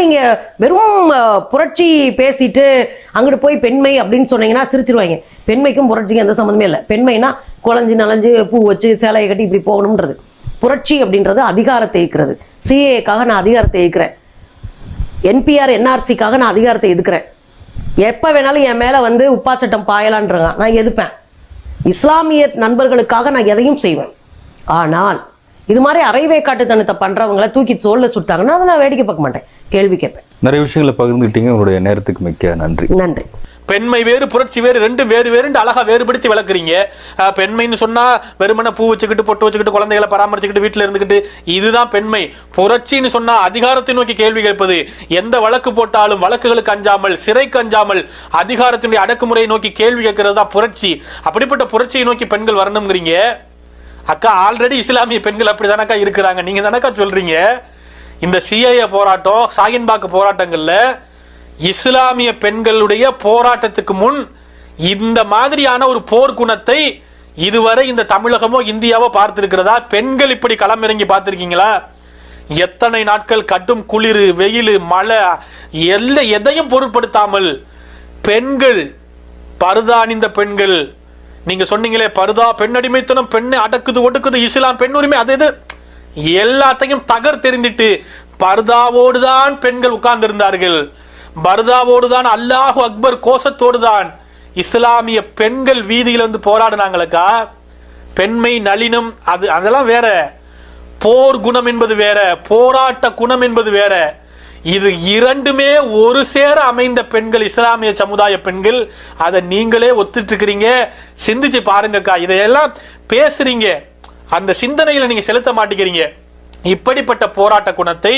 நீங்க வெறும் புரட்சி பேசிட்டு அங்கிட்டு போய் பெண்மை அப்படின்னு சொன்னீங்கன்னா சிரிச்சிருவாங்க. பெண்மைக்கும் புரட்சிக்கும் எந்த சம்மந்தமே இல்லை. பெண்மைனா குழஞ்சு நலஞ்சு பூ வச்சு சேலையை கட்டி இப்படி போகணும்ன்றது. புரட்சி அப்படின்றது அதிகாரத்தை ஈர்க்கிறது சிஏக்காக நான் அதிகாரத்தை ஈர்க்கிறேன் என்பிஆர் என்ஆர்சிக்காக நான் அதிகாரத்தை எதுக்குறேன் எப்ப வேணாலும் என் மேல வந்து உப்பா சட்டம் பாயலான்றாங்க நான் எதுப்பேன் இஸ்லாமிய நண்பர்களுக்காக நான் எதையும் செய்வேன். ஆனால் இது மாதிரி அரைவேக்காட்டுத்தனத்தை பண்றவங்கள தூக்கி தோல்ல சுட்டாங்கன்னா அதை நான் வேடிக்கை பார்க்க மாட்டேன். கேள்வி கேட்பேன். நிறைய விஷயங்களை பகிர்ந்துக்கிட்டீங்க உங்களுடைய நேரத்துக்கு மிக்க நன்றி. நன்றி. பெண்மை வேறு புரட்சி வேறு ரெண்டும் வேறு வேறுண்டு அழகா வேறுபடுத்தி விளக்குறீங்க. அஹ், பெண்மைன்னு சொன்னா வெறுமனே பூ வச்சுக்கிட்டு பொட்டு வச்சுக்கிட்டு குழந்தைகளை பராமரிச்சுக்கிட்டு வீட்டுல இருந்துக்கிட்டு இதுதான் பெண்மை. புரட்சின்னு சொன்னா அதிகாரத்தை நோக்கி கேள்வி கேட்பது. எந்த வழக்கு போட்டாலும் வழக்குகளுக்கு அஞ்சாமல் சிறைக்கு அஞ்சாமல் அதிகாரத்தினுடைய அடக்குமுறையை நோக்கி கேள்வி கேட்கறது தான் புரட்சி. அப்படிப்பட்ட புரட்சியை நோக்கி பெண்கள் வரணுங்கிறீங்க அக்கா ஆல்ரெடி இஸ்லாமிய பெண்கள் அப்படி தானக்கா இருக்கிறாங்க. நீங்க தானக்கா சொல்றீங்க? இந்த சிஐஏ போராட்டம் சாகின்பாக்கு போராட்டங்களில் இஸ்லாமிய பெண்களுடைய போராட்டத்துக்கு முன் இந்த மாதிரியான ஒரு போர்க்குணத்தை இதுவரை இந்த தமிழகமோ இந்தியாவோ பார்த்துருக்கிறதா? பெண்கள் இப்படி களமிறங்கி பார்த்துருக்கீங்களா? எத்தனை நாட்கள் கட்டும் குளிர் வெயில் மழை எல்ல எதையும் பொருட்படுத்தாமல் பெண்கள் பருதாணிந்த பெண்கள் நீங்க சொன்னீங்களே பருதா பெண் அடிமைத்தனம் பெண்ணை அடக்குது ஒடுக்குது இஸ்லாம் பெண் உரிமை அது இது. எல்லாத்தையும் தகர் தெரிந்துட்டு பர்தாவோடு தான் பெண்கள் உட்கார்ந்திருந்தார்கள். பர்தாவோடு தான் அல்லாஹு அக்பர் கோஷத்தோடு தான் இஸ்லாமிய பெண்கள் வீதியில் வந்து போராடினாங்களுக்கா? பெண்மை நளினம் அது அதெல்லாம் வேற. போர் குணம் என்பது வேற போராட்ட குணம் என்பது வேற. இது இரண்டுமே ஒரு சேர அமைந்த பெண்கள் இஸ்லாமிய சமுதாய பெண்கள். அதை நீங்களே ஒத்துட்டு இருக்கிறீங்க சிந்திச்சு பாருங்கக்கா இதையெல்லாம் பேசுறீங்க. அந்த சிந்தனையில் நீங்கள் செலுத்த மாட்டேங்கிறீங்க. இப்படிப்பட்ட போராட்ட குணத்தை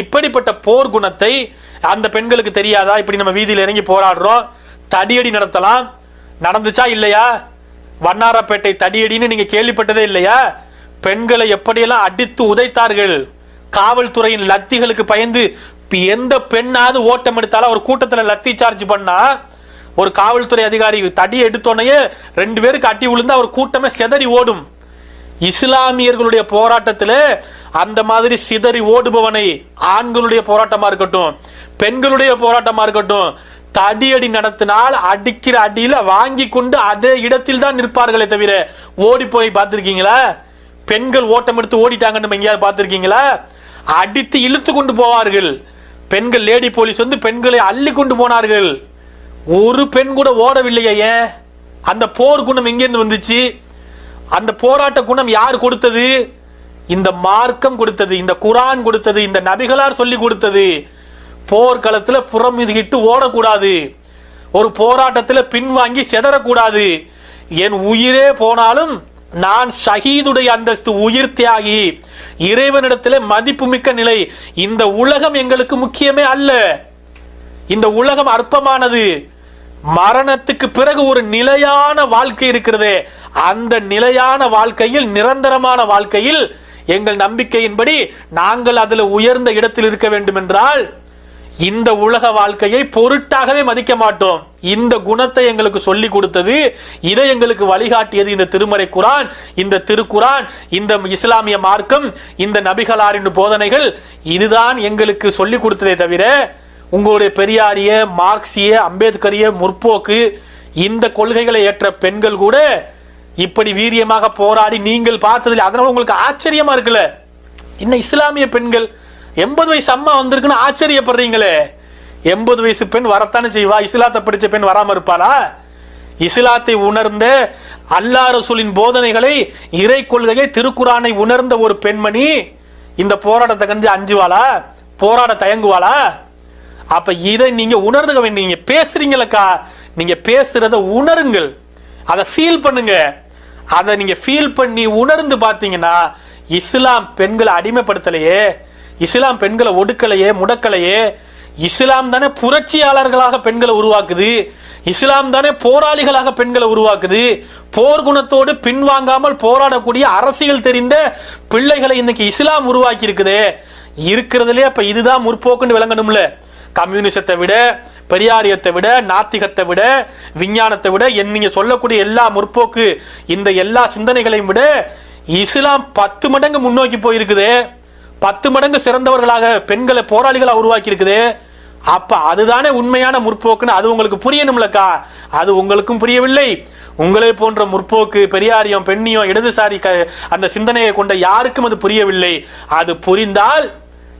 இப்படிப்பட்ட போர் குணத்தை அந்த பெண்களுக்கு தெரியாதா? இப்படி நம்ம வீதியில் இறங்கி போராடுறோம். தடியடி நடத்தலாம். நடந்துச்சா இல்லையா? வண்ணாரப்பேட்டை தடியடின்னு நீங்கள் கேள்விப்பட்டதே இல்லையா? பெண்களை எப்படியெல்லாம் அடித்து உதைத்தார்கள்? காவல்துறையின் லத்திகளுக்கு பயந்து எந்த பெண்ணாவது ஓட்டம் எடுத்தாலும் ஒரு கூட்டத்தில் லத்தி சார்ஜ் பண்ணா ஒரு காவல்துறை அதிகாரி தடி எடுத்தோடனே ரெண்டு பேருக்கு அடி விழுந்தா ஒரு கூட்டமே செதறி ஓடும். இஸ்லாமியர்களுடைய போராட்டத்தில் அந்த மாதிரி சிதறி ஓடுபவனை ஆண்களுடைய போராட்டமா இருக்கட்டும் பெண்களுடைய போராட்டமா இருக்கட்டும் தடியடி நடத்தினால் அடிக்கிற அடியில வாங்கி கொண்டு அதே இடத்தில் தான் நிற்பார்களே தவிர ஓடி போய் பார்த்திருக்கீங்களா? பெண்கள் ஓட்டம் எடுத்து ஓடிட்டாங்கன்னு நம்ம எங்கேயாவது பார்த்திருக்கீங்களா? அடித்து இழுத்து கொண்டு போவார்கள். பெண்கள் லேடி போலீஸ் வந்து பெண்களை அள்ளி கொண்டு போனார்கள். ஒரு பெண் கூட ஓடவில்லையே ஏன்? அந்த போர் குணம் எங்கேருந்து வந்துச்சு? அந்த போராட்ட குணம் யார் கொடுத்தது? இந்த மார்க்கம் கொடுத்தது இந்த குரான் கொடுத்தது இந்த நபிகளார் சொல்லி கொடுத்தது. போர்க்களத்தில் புறம் இதுகிட்டு ஓடக்கூடாது. ஒரு போராட்டத்தில் பின்வாங்கி செதறக்கூடாது. என் உயிரே போனாலும் நான் ஷஹீதுடைய அந்தஸ்து உயிர் தியாகி இறைவனிடத்தில் மதிப்புமிக்க நிலை. இந்த உலகம் எங்களுக்கு முக்கியமே அல்ல. இந்த உலகம் அற்பமானது. மரணத்துக்கு பிறகு ஒரு நிலையான வாழ்க்கை இருக்கிறதே. அந்த நிலையான வாழ்க்கையில் நிரந்தரமான வாழ்க்கையில் எங்கள் நம்பிக்கையின்படி நாங்கள் அதில் உயர்ந்த இடத்தில் இருக்க வேண்டும் என்றால் இந்த உலக வாழ்க்கையை பொருட்டாகவே மதிக்க மாட்டோம். இந்த குணத்தை எங்களுக்கு சொல்லி கொடுத்தது இதை எங்களுக்கு வழிகாட்டியது இந்த திருமறை குரான் இந்த திருக்குரான் இந்த இஸ்லாமிய மார்க்கம் இந்த நபிகளாரின் போதனைகள் இதுதான் எங்களுக்கு சொல்லி கொடுத்ததே தவிர உங்களுடைய பெரியாரிய மார்க்சிய அம்பேத்கரிய முற்போக்கு இந்த கொள்கைகளை ஏற்ற பெண்கள் கூட இப்படி வீரியமாக போராடி நீங்கள் பார்த்ததில் அதனால உங்களுக்கு ஆச்சரியமா இருக்குல்ல? இன்னும் இஸ்லாமிய பெண்கள் எண்பது வயசு அம்மா வந்திருக்குன்னு ஆச்சரியப்படுறீங்களே? எண்பது வயசு பெண் வரத்தானே செய்வா? இஸ்லாத்தை படித்த பெண் வராமல் இருப்பாளா? இஸ்லாத்தை உணர்ந்த அல்லா ரசூலின் போதனைகளை இறை கொள்கையை திருக்குறானை உணர்ந்த ஒரு பெண்மணி இந்த போராட்டத்தை கண்டு அஞ்சுவாளா? போராட தயங்குவாளா? அப்ப இதை நீங்க உணர்ந்துக்க வேண்டிய நீங்க பேசுறீங்களக்கா? நீங்க பேசுறத உணருங்கள். அதை ஃபீல் பண்ணுங்க. அதை நீங்க ஃபீல் பண்ணி உணர்ந்து பார்த்தீங்கன்னா இஸ்லாம் பெண்களை அடிமைப்படுத்தலையே இஸ்லாம் பெண்களை ஒடுக்கலையே முடக்கலையே இஸ்லாம் தானே புரட்சியாளர்களாக பெண்களை உருவாக்குது இஸ்லாம் தானே போராளிகளாக பெண்களை உருவாக்குது போர் குணத்தோடு பின்வாங்காமல் போராடக்கூடிய அரசியல் தெரிந்த பிள்ளைகளை இன்னைக்கு இஸ்லாம் உருவாக்கி இருக்குதே இருக்கிறதுலே அப்ப இதுதான் முற்போக்குன்னு விளங்கணும்ல. கம்யூனிசத்தை விட பெரியாரியத்தை விட நாத்திகத்தை விட விஞ்ஞானத்தை விட என் நீங்க சொல்லக்கூடிய எல்லா முற்போக்கு இந்த எல்லா சிந்தனைகளையும் விட இஸ்லாம் பத்து மடங்கு முன்னோக்கி போயிருக்குது. பத்து மடங்கு சிறந்தவர்களாக பெண்களை போராளிகளை உருவாக்கி இருக்குது அப்ப அதுதானே உண்மையான முற்போக்குன்னு அது உங்களுக்கு புரியணும்லக்கா? அது உங்களுக்கும் புரியவில்லை. உங்களை போன்ற முற்போக்கு பெரியாரியம் பெண்ணியம் இடதுசாரி க- அந்த சிந்தனையை கொண்ட யாருக்கும் அது புரியவில்லை. அது புரிந்தால்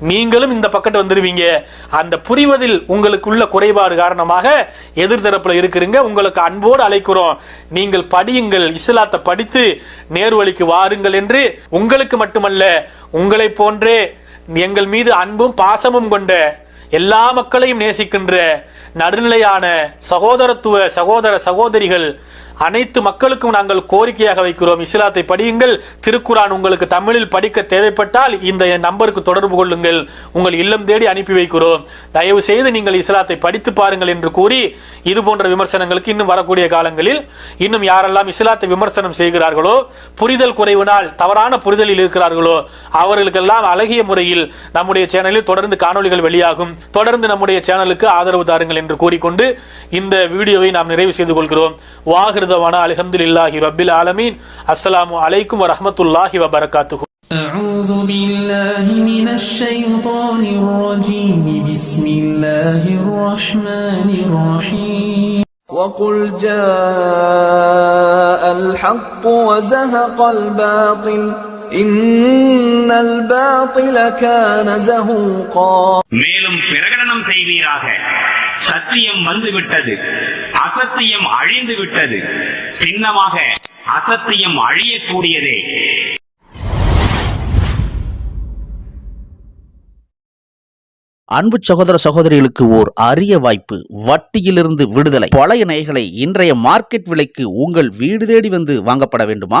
நீங்களும் இந்த பக்கத்து வந்துடுவீங்க அந்த புரிவதில் உங்களுக்குள்ள குறைபாடு காரணமாக எதிர்தரப்பில் இருக்கிறீங்க. உங்களுக்கு அன்போடு அழைக்கிறோம். நீங்கள் படியுங்கள். இஸ்லாத்தை படித்து நேர்வழிக்கு வாருங்கள் என்று உங்களுக்கு மட்டுமல்ல உங்களை போன்றே எங்கள் மீது அன்பும் பாசமும் கொண்ட எல்லா மக்களையும் நேசிக்கின்ற நடுநிலையான சகோதரத்துவ சகோதர சகோதரிகள் அனைத்து மக்களுக்கும் நாங்கள் கோரிக்கையாக வைக்கிறோம். இஸ்லாத்தை படியுங்கள். திருக்குரான் உங்களுக்கு தமிழில் படிக்க தேவைப்பட்டால் இந்த நம்பருக்கு தொடர்பு கொள்ளுங்கள். உங்கள் இல்லம் தேடி அனுப்பி வைக்கிறோம். தயவு செய்து நீங்கள் இஸ்லாத்தை படித்து பாருங்கள் என்று கூறி இது போன்ற விமர்சனங்களுக்கு இன்னும் வரக்கூடிய காலங்களில் இன்னும் யாரெல்லாம் இஸ்லாத்தை விமர்சனம் செய்கிறார்களோ புரிதல் குறைவினால் தவறான புரிதலில் இருக்கிறார்களோ அவர்களுக்கெல்லாம் அழகிய முறையில் நம்முடைய சேனலில் தொடர்ந்து காணொளிகள் வெளியாகும். தொடர்ந்து நம்முடைய சேனலுக்கு ஆதரவு தாருங்கள் என்று கூறிக்கொண்டு இந்த வீடியோவை நாம் நிறைவு செய்து கொள்கிறோம். வாகிருதவான அலமதுல்லாஹி ரபில் ஆலமீன் அஸ்ஸலாமு அலைக்கும் வரஹ்மத்துல்லாஹி வபரகாத்துஹு أعوذ بالله من الشيطان الرجيم بسم الله الرحمن الرحيم وقل جاء الحق وزهق الباطل إن الباطل كان زهوقا மேலும் பிரகடனம் செய்வீராக சத்தியம் வந்துவிட்டது. அசத்தியம் அழிந்து விட்டது சின்னமாக அசத்தியம் அழியக்கூடியதே. அன்பு சகோதர சகோதரிகளுக்கு ஓர் அரிய வாய்ப்பு வட்டியிலிருந்து விடுதலை. பழைய நகைகளை இன்றைய மார்க்கெட் விலைக்கு உங்கள் வீடு தேடி வந்து வாங்கப்பட வேண்டுமா?